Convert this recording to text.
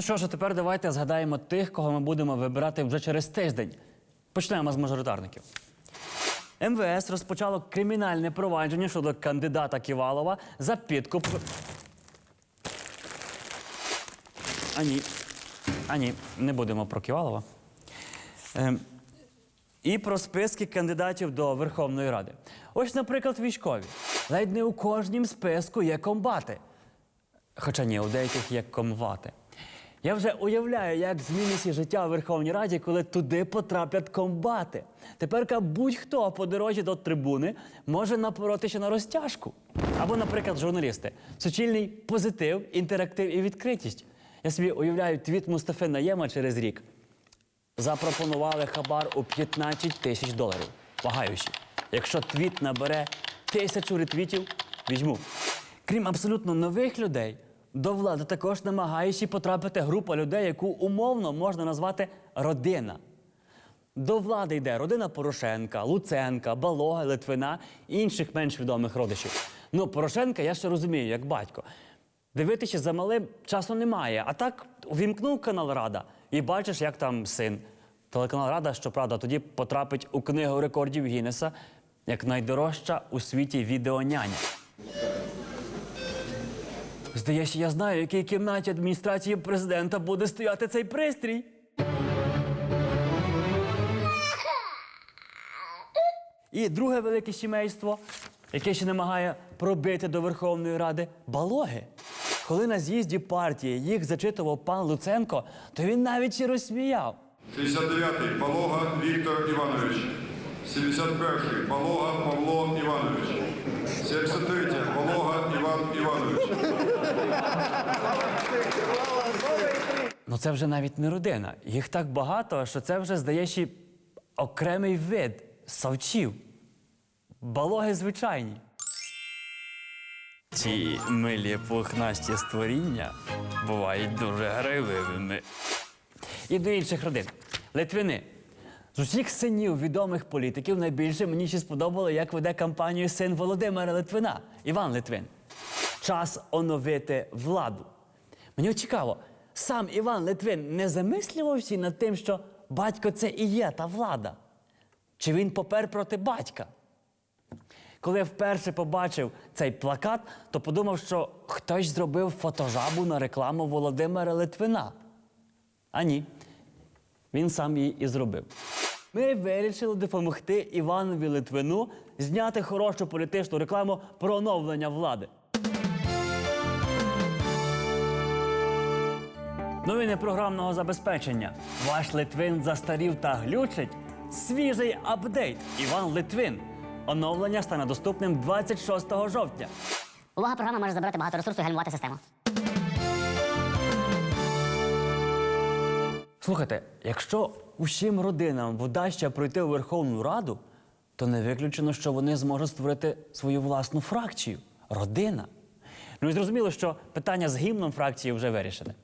Ну що ж, а тепер давайте згадаємо тих, кого ми будемо вибирати вже через тиждень. Почнемо з мажоритарників. МВС розпочало кримінальне провадження щодо кандидата Ківалова за підкуп. А ні. А ні, не будемо про Ківалова. Ем, і про списки кандидатів до Верховної Ради. Ось, наприклад, військові. Ледь не у кожнім списку є комбати. Хоча ні, у деяких є комвати. Я вже уявляю, як зміниться життя у Верховній Раді, коли туди потраплять комбати. Тепер будь-хто по дорозі до трибуни може напоротися на розтяжку. Або, наприклад, журналісти. Суцільний позитив, інтерактив і відкритість. Я собі уявляю твіт Мустафи Наєма через рік. Запропонували хабар у 15 тисяч доларів. Вагаючи. Якщо твіт набере тисячу ретвітів, візьму. Крім абсолютно нових людей, до влади також намагаючи потрапити група людей, яку умовно можна назвати родина. До влади йде родина Порошенка, Луценка, Балога, Литвина і інших менш відомих родичів. Ну, Порошенка я ще розумію, як батько. Дивитися за малим часу немає. А так увімкнув канал Рада і бачиш, як там син. Телеканал Рада, щоправда, тоді потрапить у книгу рекордів Гіннеса як найдорожча у світі відеоняня. Здається, я знаю, в якій кімнаті адміністрації президента буде стояти цей пристрій. І друге велике сімейство, яке ще намагає пробити до Верховної Ради балоги. Коли на з'їзді партії їх зачитував пан Луценко, то він навіть ще розсміяв. 69-й Балога Віктор Іванович. 71-й Балога Павло Іванович. 73-я Балога Іван Іванович. Ну це вже навіть не родина. Їх так багато, що це вже здається окремий вид савчів. Балоги звичайні. Ці милі пухнасті створіння бувають дуже грайливими. І до інших родин. Литвини. З усіх синів відомих політиків найбільше мені ще сподобало, як веде кампанію син Володимира Литвина, Іван Литвин. Час оновити владу. Мені цікаво, сам Іван Литвин не замислювався над тим, що батько це і є та влада. Чи він попер проти батька? Коли я вперше побачив цей плакат, то подумав, що хтось зробив фотожабу на рекламу Володимира Литвина. А ні, він сам її і зробив. Ми вирішили допомогти Іванові Литвину зняти хорошу політичну рекламу про оновлення влади. Новини програмного забезпечення. Ваш Литвин застарів та глючить. Свіжий апдейт. Іван Литвин. Оновлення стане доступним 26 жовтня. Увага, програма може забрати багато ресурсу і гальмувати систему. Слухайте, якщо усім родинам вдасться пройти у Верховну Раду, то не виключено, що вони зможуть створити свою власну фракцію родина. Ну і зрозуміло, що питання з гімном фракції вже вирішене.